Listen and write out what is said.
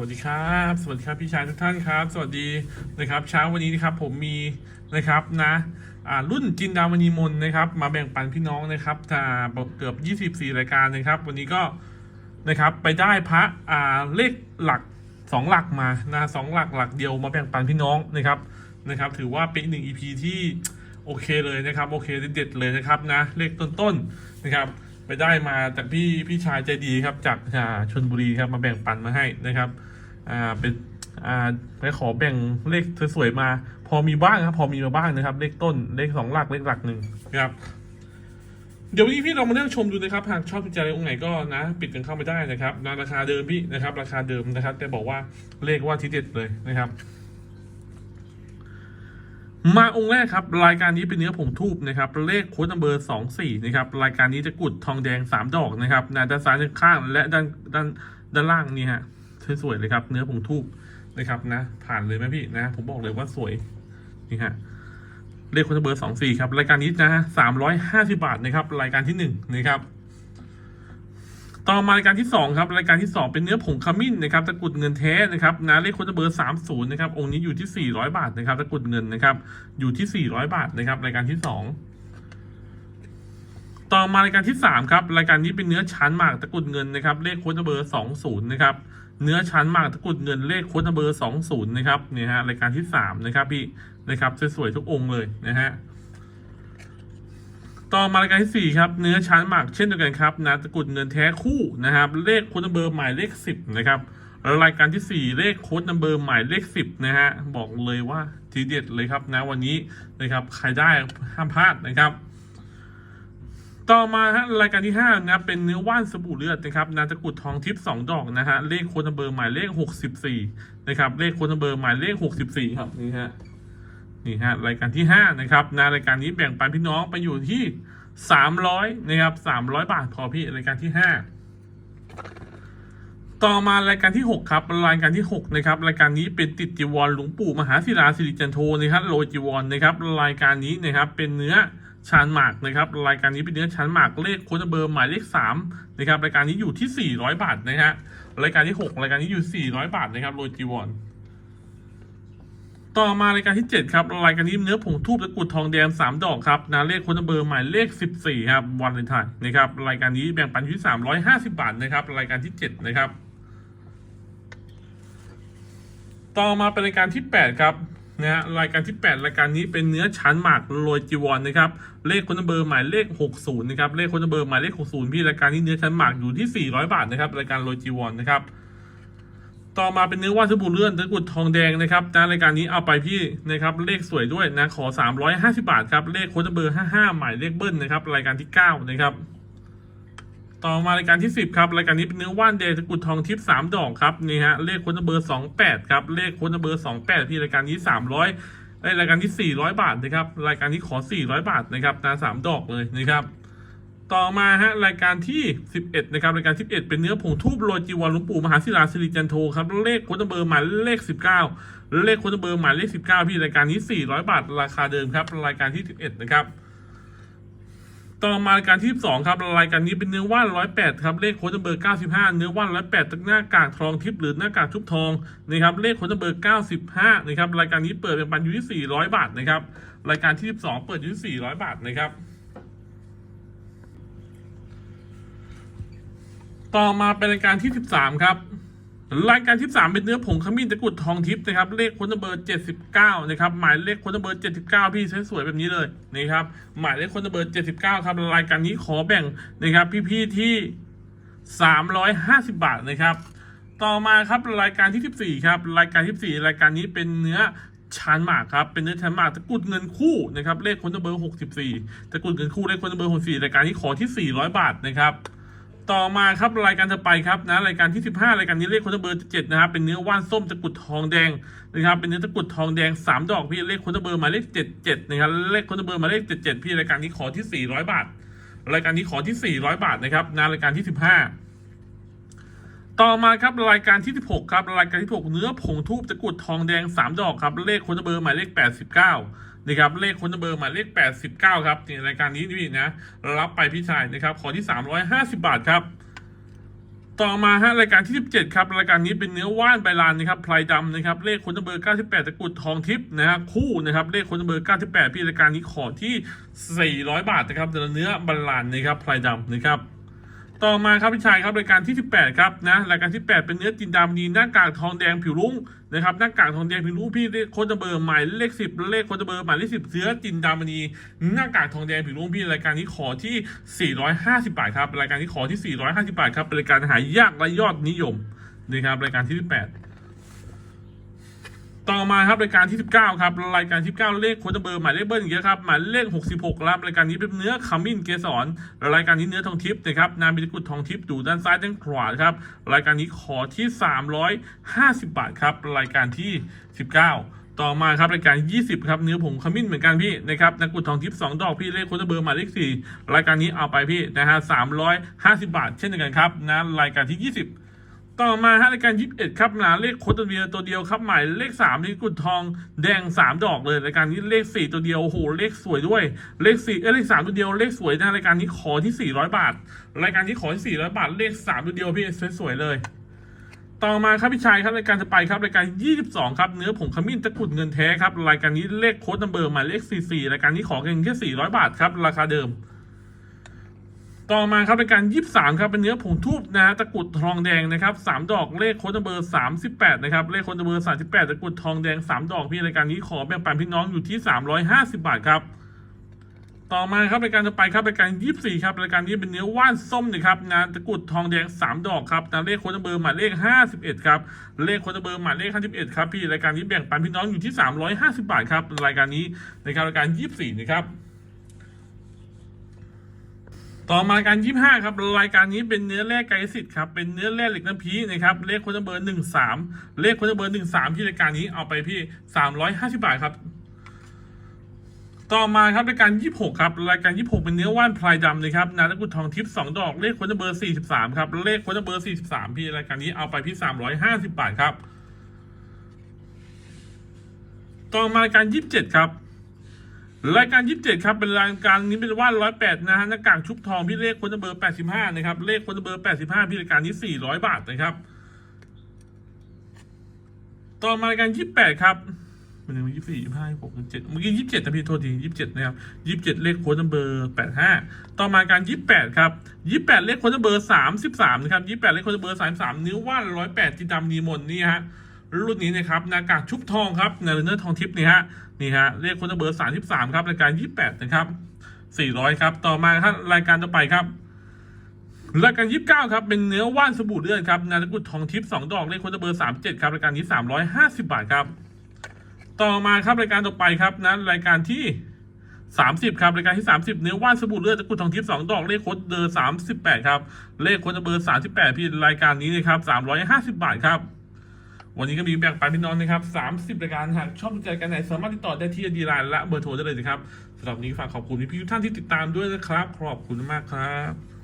วัสดีครับ สวัสดีครับพี่ชายทุกท่านครับ สวัสดีนะครับ เช้าวันนี้นะครับผมมีนะครับนะอ่ารุ่นจินดามณีมนนะครับมาแบ่งปันพี่น้องนะครับจะเกือบ 24 รายการนะครับ วันนี้ก็นะครับไปได้พระอ่าเลขหลักสองหลักมานะสองหลักหลักเดียวมาแบ่งปันพี่น้องนะครับนะครับ ถือว่าเป็นหนึ่ง EP ที่โอเคเลยนะครับโอเคเด็ดเลยนะครับนะเลขต้นๆนะครับ ไปได้มาจากพี่พี่ชายใจดีครับ จากอ่าชนบุรีครับมาแบ่งปันมาให้นะครับ อ่าเป็นอ่าไปขอแบ่งเลขสวยๆมา พอมีบ้างครับ พอมีมาบ้างนะครับ เลขต้นเลขสองหลักเลขหลักหนึ่งนะครับเดี๋ยววันนี้พี่เรามาเลือกชมดูนะครับ หากชอบพิจารณาองค์ไหนก็นะ ปิดกันเข้าไปได้นะครับนะราคาเดิมพี่นะครับ ราคาเดิมนะครับ แต่บอกว่าเลขว่าที่เด็ดเลยนะครับ มาองค์แรกครับ รายการนี้เป็นเนื้อผงทูบนะครับ เลขโค้ดนัมเบอร์สองสี่นะครับ รายการนี้จะกุดทองแดงสามดอกนะครับนะด้านซ้ายด้านข้างและด้านด้านด้านล่างนี่ฮะสวยๆเลยครับ เนื้อผงทูบนะครับนะ ผ่านเลยไหมพี่นะ ผมบอกเลยว่าสวยนี่ฮะเลขโค้ดนัมเบอร์สองสี่ครับ รายการนี้นะฮะสามร้อยห้าสิบาทนะครับ รายการที่หนึ่งนะครับ ต่อมารายการที่สองครับรายการที่สองเป็นเนื้อผงขมิ้นนะครับตะกุดเงินแท้นะครับนะเลขโค้ดเบอร์สามศูนย์นะครับองค์นี้อยู่ที่สี่ร้อยบาทนะครับตะกุดเงินนะครับอยู่ที่สี่ร้อยบาทนะครับรายการที่สองต่อมารายการที่สามครับรายการนี้เป็นเนื้อชั้นหมากตะกุดเงินนะครับเลขโค้ดเบอร์สองศูนย์นะครับเนื้อชั้นหมากตะกุดเงินเลขโค้ดเบอร์สองศูนย์นะครับเนี่ยฮะรายการที่สามนะครับพี่นะครับสวยๆทุกองค์เลยนะฮะ ต่อมารายการที่สี่ครับ เนื้อชั้นหมักเช่นเดียวกันครับนะตะกุดเงินแท้คู่นะครับ เลขโค้ดนัมเบอร์หมายเลขสิบนะครับรายการที่สี่เลขโค้ดนัมเบอร์หมายเลขสิบนะฮะ บอกเลยว่าทีเด็ดเลยครับนะวันนี้นะครับใครได้ห้ามพลาดนะครับ ต่อมาฮะรายการที่ห้านะเป็นเนื้อว่านสบู่เลือดนะครับนาตะกุดทองทิพย์สองดอกนะฮะเลขโค้ดนัมเบอร์หมายเลขหกสิบสี่นะครับเลขโค้ดนัมเบอร์หมายเลขหกสิบสี่ครับนี่ฮะ นี่ฮะรายการที่ห้านะครับนะรายการนี้แบ่งปันพี่น้องไปอยู่ที่สามร้อยนะครับสามร้อยบาทพอพี่รายการที่ห้าต่อมารายการที่หกครับรายการที่หกนะครับรายการนี้เป็นติดจีวรหลวงปู่มหาศิลาสิริจันโทนะครับโรจีวรนะครับรายการนี้นะครับเป็นเนื้อชานหมากนะครับรายการนี้เป็นเนื้อชานหมากเลขโค้ดเบอร์หมายเลขสามนะครับรายการนี้อยู่ที่สี่ร้อยบาทนะฮะรายการที่หกรายการนี้อยู่สี่ร้อยบาทนะครับโรจีวร ต่อมารายการที่ 7 ครับ รายการนี้เนื้อผงทูบตะกุดทองแดง3 ดอกครับนะเลขคนเบอร์หมายเลข 14 ครับ วันเลนไทน์นะครับรายการนี้แบ่งปันอยู่ที่350 บาทนะครับ รายการที่ 7 นะครับ ต่อมาเป็นรายการที่ 8 ครับนะฮะรายการที่ 8 รายการนี้เป็นเนื้อชั้นหมากโรยจีวรนะครับเลขคนเบอร์หมายเลข 60 นะครับเลขคนเบอร์หมายเลข 60 พี่รายการนี้เนื้อชั้นหมากอยู่ที่ 400 บาทนะครับรายการโรยจีวรนะครับ ต่อมาเป็นเนื้อว่านสบู่เลื่อนตะกุดทองแดงนะครับนะรายการนี้เอาไปพี่นะครับเลขสวยด้วยนะขอ 350 บาทครับเลขโค้ดเบอร์ 55 หมายเลขเบิ้ลนะครับรายการที่ 9 นะครับ ต่อมารายการที่ 10 ครับรายการนี้เป็นเนื้อว่านแดงตะกุดทองทิพย์3ดอกครับนี่ฮะเลขโค้ดเบอร์ 28 ครับเลขโค้ดเบอร์ 28 พี่รายการนี้ 300ได้รายการที่ 400 บาทนะครับรายการที่ขอ 400 บาทนะครับนะสามดอกเลยนะครับ ต่อมาฮะรายการที่ 11 นะครับรายการ 11 เป็นเนื้อผงทูบโรยจีวรหลวงปู่มหาศิลาสิริจันโทครับเลขโค้ดเบอร์หมายเลข 19 เลขโค้ดเบอร์หมายเลข 19 พี่รายการนี้ 400 บาทราคาเดิมครับ รายการที่ 11 นะครับ ต่อมารายการที่ 12 ครับรายการนี้เป็นเนื้อว่าน 108 ครับเลขโค้ดเบอร์ 95 เนื้อว่าน 108ตั้งหน้ากากทองทิพย์หรือหน้ากากทุบทองนะครับเลขโค้ดเบอร์ 95 นะครับรายการนี้เปิดเป็นปันอยู่ที่ 400 บาทนะครับรายการที่ 12 เปิดอยู่ที่ 400 บาทนะครับ ต่อมาเป็นรายการที่ 13 ครับ รายการที่ 3 เป็นเนื้อผงขมิ้นตะกุดทองทิพย์นะครับ เลขค้ดเบอร์ 79 นะครับ หมายเลขค้ดเบอร์ 79 พี่สวยๆแบบนี้เลยนะครับ หมายเลขค้ดเบอร์ 79 ครับ รายการนี้ขอแบ่งนะครับพี่ๆที่ 350 บาทนะครับ ต่อมาครับรายการที่ 14 ครับ รายการที่14รายการนี้เป็นเนื้อชานหมากครับเป็นเนื้อชานหมากตะกุดเงินคู่นะครับเลขค้ดเบอร์ 64ตะกุดเงินคู่เลขค้ดเบอร์ 64รายการนี้ขอที่ 400 บาทนะครับ ต่อมาครับรายการถัดไปครับนะรายการที่ 15 รายการนี้เลขคนเบอร์7นะครับเป็นเนื้อว่านส้มตะกรุดทองแดงนะครับเป็นเนื้อตะกรุดทองแดง 3 ดอกพี่เลขคนเบอร์หมายเลข77นะครับเลขคนเบอร์หมายเลข77 พี่รายการนี้ขอที่ 400 บาท รายการนี้ขอที่ 400 บาทนะครับนะรายการที่ 15 ต่อมาครับรายการที่ 16 ครับรายการที่16เนื้อผงทูบตะกรุดทองแดง 3 ดอกครับเลขคนเบอร์หมายเลข 89 นะครับเลขคนเบอร์หมายเลข 89 ครับในรายการนี้นี่นะ รับไปพี่ชายนะครับ ขอที่ 350 บาทครับ ต่อมาฮะรายการที่ 17 ครับ รายการนี้เป็นเนื้อว่านใบลานนะครับพลายดำนะครับ เลขคนเบอร์ 98ตะกุดทองทิพย์นะฮะคู่นะครับ เลขคนเบอร์ 98 พี่รายการนี้ขอที่ 400 บาทนะครับแต่ละเนื้อใบลานนะครับพลายดำนะครับ ต่อมาครับพี่ชายครับรายการที่ 18 ครับนะรายการที่ 8 เป็นเนื้อจินดามณีหน้ากากทองแดงผิวรุ้งนะครับหน้ากากทองแดงผิวรุ้งพี่เลขโคจะเบอร์หมายเลขสิบเลขโคจะเบอร์หมายเลขสิบเสื้อจินดามณีหน้ากากทองแดงผิวรุ้งพี่รายการนี้ขอที่ 450 บาทครับรายการนี้ขอที่ 450 บาทครับเป็นรายการหายากและยอดนิยมนะครับรายการที่ 18 ต่อมาครับรายการที่ 19 ครับรายการที่9เลขโค้ดเบอร์หมายเลขเบิ้ลอย่างเงี้ยครับหมายเลข 66ครับรายการนี้เป็นเนื้อขมิ้นเกสรรายการนี้เนื้อทองทิพย์นะครับนามบิกุลทองทิพย์ดูด้านซ้ายด้านขวาครับรายการนี้ขอที่ 350 บาทครับรายการที่ 19 ต่อมาครับรายการ 20 ครับเนื้อผงขมิ้นเหมือนกันพี่นะครับนักกุลทองทิพย์2ดอกพี่เลขโค้ดเบอร์หมายเลข4รายการนี้เอาไปพี่นะฮะ350 บาท เช่นเดียวกันครับนะรายการที่ 20 ต่อมาฮะรายการ21ครับหนาเลขโคตรตัวเดียวตัวเดียวครับหมายเลข3ที่กุดทองแดง3ดอกเลยรายการนี้เลข4ตัวเดียวโอ้โหเลขสวยด้วย เลข4เอเลข3ตัวเดียวเลขสวยนะรายการนี้ขอที่400บาท รายการนี้ขอที่400บาท เลข3ตัวเดียวพี่สวยๆเลย ต่อมาครับพี่ชายครับรายการจะไปครับรายการ 22 ครับเนื้อผงขมิ้นตะกุดเงินแท้ครับรายการนี้เลขโค้ดนัมเบอร์หมายเลข44รายการนี้ขอเพียงแค่400 บาทครับราคาเดิม ต่อมาครับเป็นการยี่สามครับเป็นเนื้อผงทูบนะฮะตะกุดทองแดงนะครับสามดอกเลขโค้ดเบอร์สามสิบแปดนะครับเลขโค้ดเบอร์สามสิบแปดตะกุดทองแดงสามดอกพี่รายการนี้ขอแบ่งปันพี่น้องอยู่ที่สามร้อยห้าสิบาทครับต่อมาครับรายการจะไปครับรายการยี่สี่ครับรายการนี้เป็นเนื้อว่านส้มนะครับนะตะกุดทองแดงสามดอกครับนะเลขโค้ดเบอร์หมายเลขห้าสิบเอ็ดครับเลขโค้ดเบอร์หมายเลขห้าสิบเอ็ดครับพี่รายการนี้แบ่งปันพี่น้องอยู่ที่สามร้อยห้าสิบาทครับรายการนี้นะครับรายการยี่สี่นะครับ ต่อมาการยี่ห้าครับ รายการนี้เป็นเนื้อแร่ไกสิทธิ์ครับ เป็นเนื้อแร่เหล็กน้ำพีนะครับ เลขคนเบอร์หนึ่งสามเลขคนเบอร์หนึ่งสามที่รายการนี้เอาไปพี่สามร้อยห้าสิบาทครับ ต่อมาครับรายการยี่หกครับ รายการยี่หกเป็นเนื้อว่านพลายดำนะครับนาตะกุดทองทิพย์สองดอก เลขคนเบอร์สี่สิบสามครับ เลขคนเบอร์สี่สิบสามพี่รายการนี้เอาไปพี่สามร้อยห้าสิบาทครับ ต่อมาการยี่สิบเจ็ดครับ รายการ 27 ครับ เป็นรายการนี้เป็นว่าน108 นะฮะหน้ากากชุบทองพี่เลขคนเบอร์ 85 นะครับ เลขคนเบอร์ 85 พี่รายการนี้ 400 บาทนะครับ ต่อมารายการ 28 ครับมันยังมี24 25 26 27เมื่อกี้27นะพี่โทษที27นะครับ27เลขโค้ดเบอร์85ต่อมาการ28ครับ28เลขโค้ดเบอร์33นะครับ28เลขโค้ดเบอร์33นิ้วว่าน108จินดำนีมนนี่ฮะรุ่นนี้นะครับหน้ากากชุบทองครับในเนื้อทองทิพย์นี่ฮะ นี่ฮะเรียกคนเบอร์สามสิบสามครับรายการยี่แปดนะครับสี่ร้อยครับ ต่อมาครับรายการต่อไปครับรายการยี่สิบเก้าครับเป็นเนื้อว่านสบู่เลือดครับนาตะกรุดทองทิพย์สองดอกเลขคนเบอร์สามเจ็ดครับรายการนี้สามร้อยห้าสิบบาทครับ ต่อมาครับรายการต่อไปครับนั้นรายการที่สามสิบครับรายการที่สามสิบเนื้อว่านสบู่เลือดตะกรุดทองทิพย์สองดอกเลขโค้ดเบอร์สามสิบแปดครับเลขโค้ดเบอร์สามสิบแปดพี่รายการนี้นะครับสามร้อยห้าสิบบาทครับ วันนี้ก็มีแบ่งปันพี่น้องนะครับ30รายการหากชอบใจกันไหน สามารถติดต่อได้ที่ดีไลน์และเบอร์โทรได้เลยนะครับสำหรับนี้ฝากขอบคุณพี่ทุกท่านที่ติดตามด้วยนะครับ ขอบคุณมากครับ